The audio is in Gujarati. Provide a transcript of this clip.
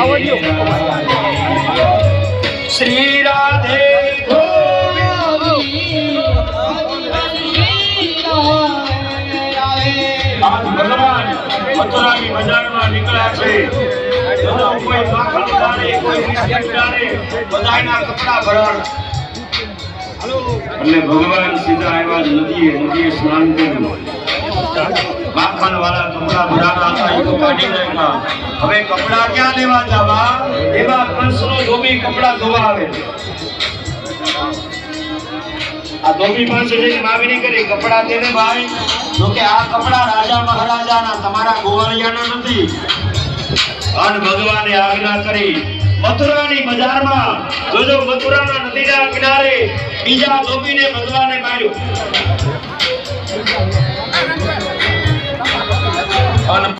રાધે શ્રી રાધે નીકળ્યા છે. કોઈ માખણ ડાળે, કોઈ બધાયના કપડાં ભરણ. એટલે ભગવાન સીધા આવ્યા નદીએ નદીએ સ્નાન કર્યું. માખણ વાળા કપડા ભરાના હતા એ તો કાઢી નાખ્યા. હવે કપડા ક્યાં લેવા જવા? એવા કંસનો ધોબી કપડા ધોવા આવે. આ ધોબી પાસે જઈને માગણી કરી, કપડા તેને ભાઈ તો કે આ કપડા રાજા મહારાજાના, તમારા ગોવાળિયાના નથી. અન ભગવાને આજ્ઞા કરી, મથુરાની બજારમાં જોજો મથુરાના નદીના કિનારે, બીજા ધોબીને ભગવાને માર્યો. અન